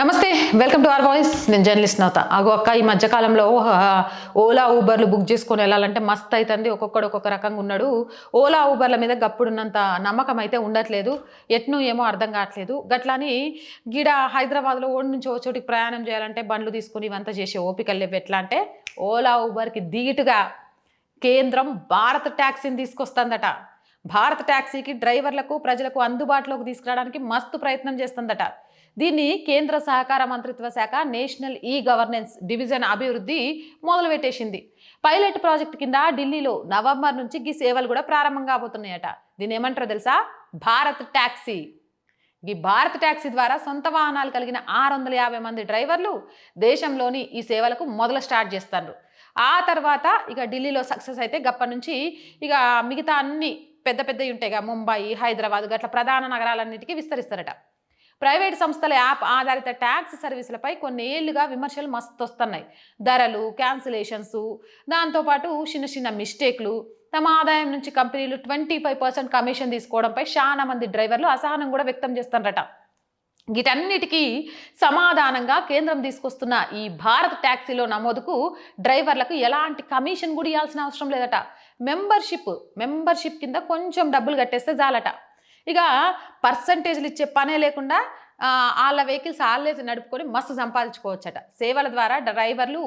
నమస్తే welcome to R voice. నేను journalist నవత అగో అక్క ఈ మధ్యకాలంలో ఓలా ఊబర్లు బుక్ చేసుకొని వెళ్ళాలంటే మస్త్ అవుతుంది ఒక్కొక్కడు ఒక్కొక్క రకంగా ఉన్నాడు. ఓలా ఊబర్ల మీద గప్పుడున్నంత నమ్మకం అయితే ఉండట్లేదు. ఎట్ను ఏమో అర్థం కావట్లేదు. గట్లని గిడ హైదరాబాద్లో ఓడి నుంచి ఓ చోటికి ప్రయాణం చేయాలంటే బండ్లు తీసుకుని ఇవంతా చేసే ఓపికలు లేవు. ఎట్లా అంటే ఓలా ఊబర్కి దీటుగా కేంద్రం భారత్ ట్యాక్సీని తీసుకొస్తుందట. భారత్ ట్యాక్సీకి డ్రైవర్లకు ప్రజలకు అందుబాటులోకి తీసుకురావడానికి మస్తు ప్రయత్నం చేస్తుందట. దీన్ని కేంద్ర సహకార మంత్రిత్వ శాఖ నేషనల్ ఈ గవర్నెన్స్ డివిజన్ అభివృద్ధి మొదలుపెట్టేసింది. పైలట్ ప్రాజెక్ట్ కింద ఢిల్లీలో నవంబర్ నుంచి ఈ సేవలు కూడా ప్రారంభం కాబోతున్నాయట. దీన్ని ఏమంటారో తెలుసా? భారత్ ట్యాక్సీ ఈ భారత్ ట్యాక్సీ ద్వారా సొంత వాహనాలు కలిగిన ఆరు వందల యాభై మంది డ్రైవర్లు దేశంలోని ఈ సేవలకు మొదలు స్టార్ట్ చేస్తారు. ఆ తర్వాత ఇక ఢిల్లీలో సక్సెస్ అయితే గప్ప నుంచి ఇక మిగతా అన్ని పెద్ద పెద్దవి ఉంటాయి ఇక ముంబై హైదరాబాద్ గట్ల ప్రధాన నగరాలన్నిటికీ విస్తరిస్తారట. ప్రైవేట్ సంస్థల యాప్ ఆధారిత ట్యాక్స్ సర్వీసులపై కొన్ని ఏళ్ళుగా విమర్శలు మస్తు వస్తున్నాయి ధరలు క్యాన్సిలేషన్స్ దాంతోపాటు చిన్న చిన్న మిస్టేక్లు తమ ఆదాయం నుంచి కంపెనీలు ట్వంటీ ఫైవ్ పర్సెంట్ కమిషన్ తీసుకోవడంపై చాలా మంది డ్రైవర్లు అసహనం కూడా వ్యక్తం చేస్తారట వీటన్నిటికీ సమాధానంగా కేంద్రం తీసుకొస్తున్న ఈ భారత్ ట్యాక్సీలో నమోదుకు డ్రైవర్లకు ఎలాంటి కమిషన్ కూడా ఇవ్వాల్సిన అవసరం లేదట. మెంబర్షిప్ మెంబర్షిప్ కింద కొంచెం డబ్బులు కట్టేస్తే చాలట. ఇక పర్సంటేజ్లు ఇచ్చే పనే లేకుండా వాళ్ళ వెహికల్స్ వాళ్ళే నడుపుకొని మస్తు సంపాదించుకోవచ్చట. సేవల ద్వారా డ్రైవర్లు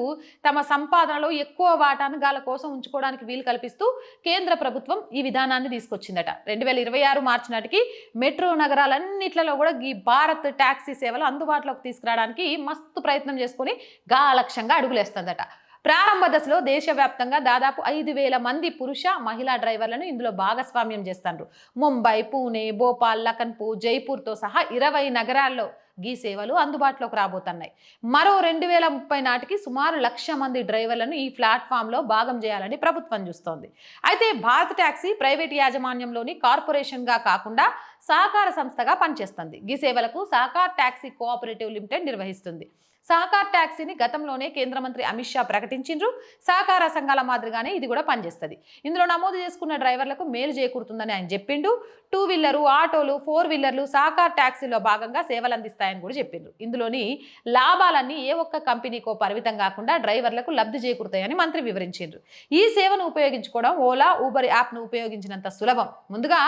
తమ సంపాదనలో ఎక్కువ వాటాను గాల కోసం ఉంచుకోవడానికి వీలు కల్పిస్తూ కేంద్ర ప్రభుత్వం ఈ విధానాన్ని తీసుకొచ్చిందట. రెండు వేల ఇరవై ఆరు మార్చి నాటికి మెట్రో నగరాలన్నిట్లలో కూడా ఈ భారత్ ట్యాక్సీ సేవలు అందుబాటులోకి తీసుకురావడానికి మస్తు ప్రయత్నం చేసుకొని గా లక్ష్యంగా అడుగులేస్తుందట. ప్రారంభ దశలో దేశవ్యాప్తంగా దాదాపు ఐదు వేల మంది పురుష మహిళా డ్రైవర్లను ఇందులో భాగస్వామ్యం చేస్తారు ముంబై పూణే భోపాల్ లఖన్పూర్ జైపూర్తో సహా ఇరవై నగరాల్లో ఈ సేవలు అందుబాటులోకి రాబోతున్నాయి. మరో రెండు వేల ముప్పై నాటికి సుమారు లక్ష మంది డ్రైవర్లను ఈ ప్లాట్ఫామ్లో భాగం చేయాలని ప్రభుత్వం చూస్తోంది. అయితే భారత్ ట్యాక్సీ ప్రైవేట్ యాజమాన్యంలోని కార్పొరేషన్గా కాకుండా సహకార సంస్థగా పనిచేస్తుంది. ఈ సేవలకు సహకార్ ట్యాక్సీ కోఆపరేటివ్ లిమిటెడ్ నిర్వహిస్తుంది. సహకార్ ట్యాక్సీని గతంలోనే కేంద్ర మంత్రి అమిత్ షా ప్రకటించిండ్రు. సహకార సంఘాల మాదిరిగానే ఇది కూడా పనిచేస్తుంది. ఇందులో నమోదు చేసుకున్న డ్రైవర్లకు మేలు చేకూరుతుందని ఆయన చెప్పిండు. టూ వీలరు ఆటోలు ఫోర్ వీలర్లు సహకార్ ట్యాక్సీలో భాగంగా సేవలు అందిస్తాయని కూడా చెప్పిండ్రు. ఇందులోని లాభాలన్నీ ఏ ఒక్క కంపెనీకో పరిమితం కాకుండా డ్రైవర్లకు లబ్ధి చేకూరుతాయని మంత్రి వివరించిండ్రు. ఈ సేవను ఉపయోగించుకోవడం ఓలా ఊబర్ యాప్ను ఉపయోగించినంత సులభం. ముందుగా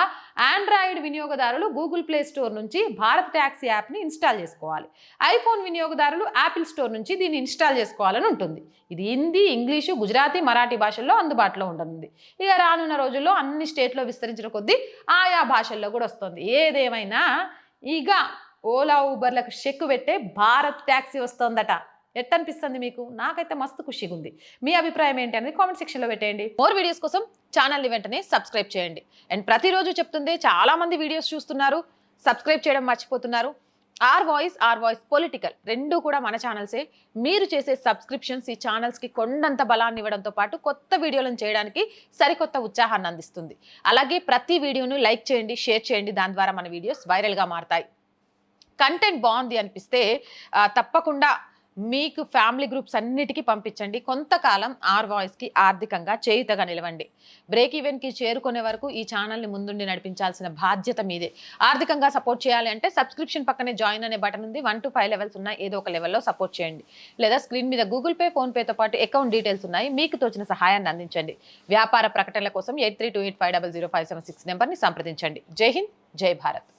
ఆండ్రాయిడ్ వినియోగదారులు గూగుల్ ప్లే స్టోర్ నుంచి భారత్ ట్యాక్సీ యాప్ని ఇన్స్టాల్ చేసుకోవాలి. ఐఫోన్ వినియోగదారులు యాపిల్ స్టోర్ నుంచి దీన్ని ఇన్స్టాల్ చేసుకోవాలని ఉంటుంది. ఇది హిందీ ఇంగ్లీషు గుజరాతీ మరాఠీ భాషల్లో అందుబాటులో ఉండనుంది. ఇక రానున్న రోజుల్లో అన్ని స్టేట్లో విస్తరించిన కొద్దీ ఆయా భాషల్లో కూడా వస్తుంది. ఏదేమైనా ఇక ఓలా ఊబర్లకు చెక్కు పెట్టే భారత్ ట్యాక్సీ వస్తుందట. ఎట్టనిపిస్తుంది మీకు? నాకైతే మస్తు ఖుషిగా ఉంది మీ అభిప్రాయం ఏంటి అనేది కామెంట్ సెక్షన్లో పెట్టేయండి. మోర్ వీడియోస్ కోసం ఛానల్ని వెంటనే సబ్స్క్రైబ్ చేయండి. అండ్ ప్రతిరోజు చెప్తుంది చాలామంది వీడియోస్ చూస్తున్నారు సబ్స్క్రైబ్ చేయడం మర్చిపోతున్నారు. R voice R voice political రెండు కూడా మన ఛానల్సే. మీరు చేసే సబ్స్క్రిప్షన్స్ ఈ ఛానల్స్కి కొండంత బలాన్ని ఇవ్వడంతో పాటు కొత్త వీడియోలను చేయడానికి సరికొత్త ఉత్సాహాన్ని అందిస్తుంది. అలాగే ప్రతి వీడియోను లైక్ చేయండి షేర్ చేయండి. దాని ద్వారా మన వీడియోస్ వైరల్గా మారతాయి. కంటెంట్ బాగుంది అనిపిస్తే తప్పకుండా మీకు ఫ్యామిలీ గ్రూప్స్ అన్నిటికీ పంపించండి. కొంతకాలం ఆర్ వాయిస్కి ఆర్థికంగా చేయుతగా నిలవండి. బ్రేక్ ఈవెన్కి చేరుకునే వరకు ఈ ఛానల్ని ముందుండి నడిపించాల్సిన బాధ్యత మీదే. ఆర్థికంగా సపోర్ట్ చేయాలి అంటే సబ్స్క్రిప్షన్ పక్కనే జాయిన్ అనే బటన్ ఉంది. వన్ టు ఫైవ్ లెవెల్స్ ఉన్నాయి ఏదో ఒక లెవెల్లో సపోర్ట్ చేయండి. లేదా స్క్రీన్ మీద గూగుల్ పే ఫోన్పేతో పాటు అకౌంట్ డీటెయిల్స్ ఉన్నాయి. మీకు తోచిన సహాయాన్ని అందించండి. వ్యాపార ప్రకటనల కోసం eight three two eight five double zero five seven six నెంబర్ని సంప్రదించండి. జై హింద్ జై భారత్.